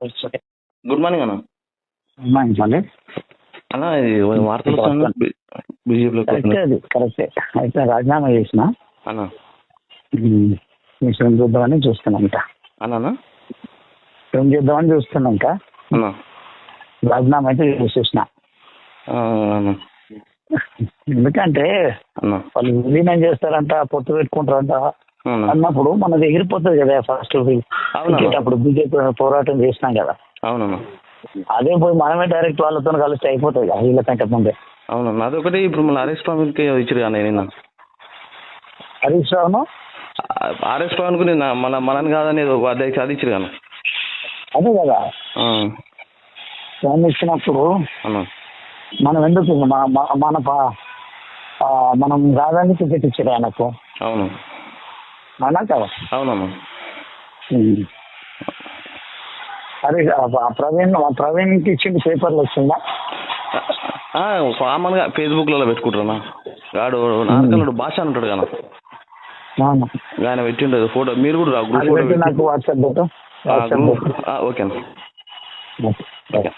Good morning అన్న. మంచి అన్న ఇది వార్తలు వస్తున్నాయి. బీజేపీలో కరెక్టే అది కరెక్టే. అయితే రాజీనామా చేసిన? అన్న. ఉమ్, మీ ఫిల్మ్ చూద్దామని చూస్తున్నాం ఇంకా అన్న. ఫిల్మ్ చూద్దామని చూస్తున్నాం ఇంకా అన్న. రాజీనామా అయితే చేసేసిన. అన్న. ఎందుకంటే వాళ్ళు విలీనం చేస్తారంట పొత్తు పెట్టుకుంటారంట. అన్నప్పుడు మనది ఎగిరిపోతుంది కదా ఫస్ట్. అప్పుడు బీజేపీ పోరాటం చేసినాం కదా. అవునన్న అదే పోయి మనమే డైరెక్ట్ వాళ్ళతో కలిస్తే అయిపోతుంది కదా వీళ్ళకంటే ముందే. అవునన్న అదొకటి ఇప్పుడు మన ఆర్ఎస్ పవన్కి ఇచ్చారు కానీ నిన్న. హరీష్ రావును? ఆర్ఎస్ పవన్కు నిన్న మన మనని కాదని అధ్యక్ష అది ఇచ్చారు కానీ అదే కదా. ఇచ్చినప్పుడు మనం ఎందుకు మన మన- మన మనం కాదని టికెట్ ఇచ్చారు ఆయనకు. అవును. అవునా కదా అవునన్న ఉమ్. అరే ప్రవీణ్ ఆ ప్రవీణ్కి ఇచ్చింది పేపర్లు వచ్చిందా? కామన్గా ఫేస్బుక్లలో పెట్టుకుంటారన్నా వాడు నాటకాలు భాష అని ఉంటాడు కదా. ఆయన పెట్టిండదు ఫోటో. మీరు కూడా నాకు వాట్సాప్ ఓకే. ఓకే.